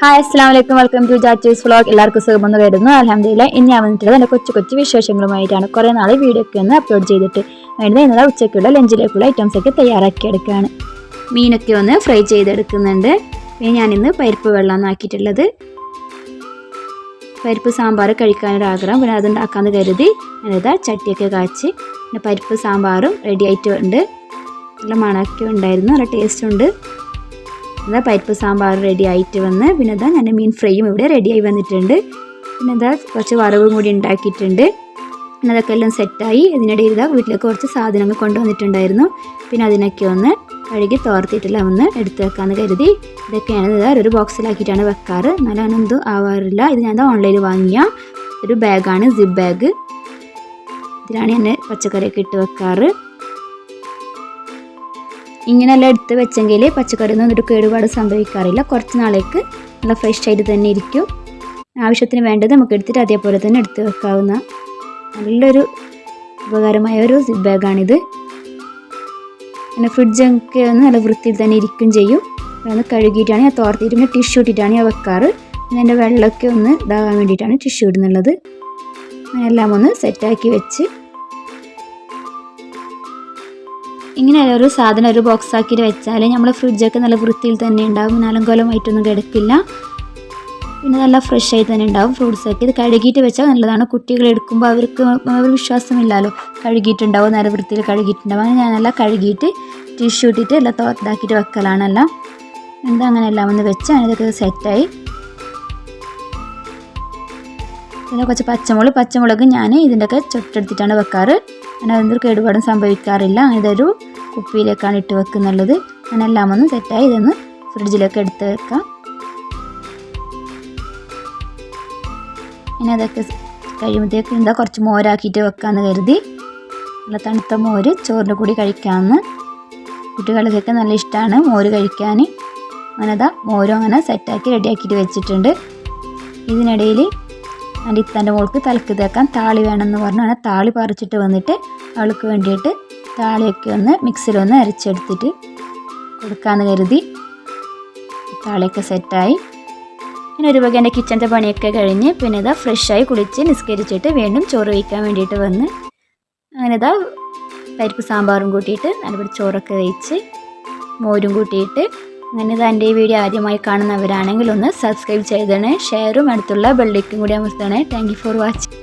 Hi അസ്സാം വലൈക്കും welcome to Jachis vlog എല്ലാവർക്കും സുഖമെന്ന് വരുന്നു അലഹമില്ല ഇനി ഞാൻ വന്നിട്ടുള്ളത് എന്റെ കൊച്ചു കൊച്ചു വിശേഷങ്ങളുമായിട്ടാണ്. കുറേ നാൾ വീഡിയോ ഒക്കെ ഒന്ന് അപ്ലോഡ് ചെയ്തിട്ട് വേണ്ടത് ഇന്നലെ ഉച്ചയ്ക്കുള്ള ലഞ്ചിലേക്കുള്ള ഐറ്റംസ് ഒക്കെ തയ്യാറാക്കി എടുക്കുകയാണ്. മീനൊക്കെ ഒന്ന് ഫ്രൈ ചെയ്തെടുക്കുന്നുണ്ട്. പിന്നെ ഞാനിന്ന് പരിപ്പ് വെള്ളം ആക്കിയിട്ടുള്ളത്. പരിപ്പ് സാമ്പാർ കഴിക്കാനൊരാഗ്രഹം പിന്നെ അതുണ്ടാക്കാമെന്ന് കരുതി. ഞാനിതാ ചട്ടിയൊക്കെ കാച്ച്. പിന്നെ പരിപ്പ് സാമ്പാറും റെഡി ആയിട്ടുണ്ട് നല്ല മണമൊക്കെ ഉണ്ടായിരുന്നു. നല്ല ടേസ്റ്റ് ഉണ്ട്. ഇതാ പരിപ്പ് സാമ്പാർ റെഡി ആയിട്ട് വന്ന് പിന്നെ ഇതാ ഞാൻ മീൻ ഫ്രൈയും ഇവിടെ റെഡിയായി വന്നിട്ടുണ്ട്. പിന്നെ ഇതാ കുറച്ച് വറവും കൂടി ഉണ്ടാക്കിയിട്ടുണ്ട്. പിന്നെ അതൊക്കെ എല്ലാം സെറ്റായി ഇതിനിടയിൽ ഇതാ വീട്ടിലേക്ക് കുറച്ച് സാധനങ്ങൾ കൊണ്ടുവന്നിട്ടുണ്ടായിരുന്നു. പിന്നെ അതിനൊക്കെ ഒന്ന് കഴുകി തോർത്തിട്ടില്ല ഒന്ന് എടുത്തു വെക്കാമെന്ന് കരുതി. ഇതൊക്കെയാണ് ഇതാ ഒരു ബോക്സിലാക്കിയിട്ടാണ് വെക്കാറ്. എന്നാലും ഒന്നും ആവാറില്ല. ഇത് ഞാൻ ഓൺലൈനിൽ വാങ്ങിയ ഒരു ബാഗാണ് സിബ് ബാഗ് ഇതിലാണ് ഞാൻ പച്ചക്കറിയൊക്കെ ഇട്ട് വെക്കാറ്. ഇങ്ങനെയെല്ലാം എടുത്ത് വെച്ചെങ്കിൽ പച്ചക്കറി ഒന്നും ഒരു കേടുപാട് സംഭവിക്കാറില്ല. കുറച്ച് നാളേക്ക് നല്ല ഫ്രഷ് ആയിട്ട് തന്നെ ഇരിക്കും. ആവശ്യത്തിന് വേണ്ടത് നമുക്ക് എടുത്തിട്ട് അതേപോലെ തന്നെ എടുത്ത് വെക്കാവുന്ന നല്ലൊരു ഉപകാരമായ ഒരു സിപ്പ് ബാഗാണിത് പിന്നെ ഫ്രിഡ്ജൊക്കെ ഒന്ന് നല്ല വൃത്തിയിൽ തന്നെ ഇരിക്കും ചെയ്യും. ഒന്ന് കഴുകിയിട്ടാണ് ഞാൻ തോർത്തിയിട്ട് പിന്നെ ടിഷ്യൂ ഇട്ടിട്ടാണ് ഞാൻ വെക്കാറ്. പിന്നെ എന്റെ വെള്ളമൊക്കെ ഒന്ന് ഇതാകാൻ വേണ്ടിയിട്ടാണ് ടിഷ്യൂ ഇടുന്നുള്ളത്. എല്ലാം ഒന്ന് സെറ്റാക്കി വെച്ച് ഇങ്ങനെ ഒരു സാധനം ഒരു ബോക്സ് ആക്കിയിട്ട് വെച്ചാൽ നമ്മൾ ഫ്രിഡ്ജൊക്കെ നല്ല വൃത്തിയിൽ തന്നെ ഉണ്ടാവും. നാലങ്കോലമായിട്ടൊന്നും കിടക്കില്ല. പിന്നെ നല്ല ഫ്രഷ് ആയി തന്നെ ഉണ്ടാവും ഫ്രൂട്ട്സൊക്കെ ഇത് കഴുകിയിട്ട് വെച്ചാൽ നല്ലതാണ്. കുട്ടികൾ എടുക്കുമ്പോൾ അവർക്ക് ഒരു വിശ്വാസമില്ലല്ലോ. കഴുകിയിട്ടുണ്ടാവും നല്ല വൃത്തിയിൽ കഴുകിയിട്ടുണ്ടാവും. അങ്ങനെ ഞാൻ നല്ല കഴുകിയിട്ട് ടിഷ്യൂ ഇട്ടിട്ട് എല്ലാം തോർത്താക്കിയിട്ട് വെക്കലാണല്ല എന്താ അങ്ങനെ എല്ലാം ഒന്ന് വെച്ച് അതിനൊക്കെ സെറ്റായി പിന്നെ കുറച്ച് പച്ചമുളക് പച്ചമുളക് ഞാൻ ഇതിന്റെയൊക്കെ ചുട്ടെടുത്തിട്ടാണ് വെക്കാറ്. അങ്ങനെ അതൊന്നും കേടുപാടും സംഭവിക്കാറില്ല. ഇതൊരു കുപ്പിയിലേക്കാണ് ഇട്ട് വെക്കുന്നുള്ളത് അങ്ങനെ എല്ലാം ഒന്ന് സെറ്റായി ഇതൊന്ന് ഫ്രിഡ്ജിലേക്ക് എടുത്ത് വെക്കാം. ഇനി അതൊക്കെ കഴിയുമ്പോഴത്തേക്ക് എന്താ കുറച്ച് മോരാക്കിയിട്ട് വെക്കാമെന്ന് കരുതി. നല്ല തണുത്ത മോര് ചോറിന്റെ കൂടി കഴിക്കാമെന്ന് കുട്ടികൾക്കൊക്കെ നല്ല ഇഷ്ടമാണ് മോര് കഴിക്കാൻ അങ്ങനെ അതാ മോരും അങ്ങനെ സെറ്റാക്കി റെഡിയാക്കിയിട്ട് വെച്ചിട്ടുണ്ട്. ഇതിനിടയിൽ എന്റെ ഇത്തന്റെ മോൾക്ക് തലക്ക് തേക്കാൻ താളി വേണമെന്ന് പറഞ്ഞു. അങ്ങനെ താളി പറിച്ചിട്ട് വന്നിട്ട് അവൾക്ക് വേണ്ടിയിട്ട് താളിയൊക്കെ ഒന്ന് മിക്സിലൊന്ന് അരച്ചെടുത്തിട്ട് കൊടുക്കാമെന്ന് കരുതി. താളിയൊക്കെ സെറ്റായി. പിന്നെ ഒരു വകേന്റെ കിച്ചന്റെ പണിയൊക്കെ കഴിഞ്ഞ് പിന്നെ ഇതാ ഫ്രഷായി കുളിച്ച് നിസ്കരിച്ചിട്ട് വീണ്ടും ചോറ് വയ്ക്കാൻ വേണ്ടിയിട്ട് വന്ന്. അങ്ങനെ ഇതാ പരിപ്പ് സാമ്പാറും കൂട്ടിയിട്ട് നല്ലപോലെ ചോറൊക്കെ വെച്ച് മോരും കൂട്ടിയിട്ട് അങ്ങനെ ഇത് എന്റെ ഈ വീഡിയോ ആദ്യമായി കാണുന്നവരാണെങ്കിൽ ഒന്ന് സബ്സ്ക്രൈബ് ചെയ്തണേ ഷെയറും അടുത്തുള്ള ബെല്ലിക്കും കൂടി അമർത്തണേ. Thank for watching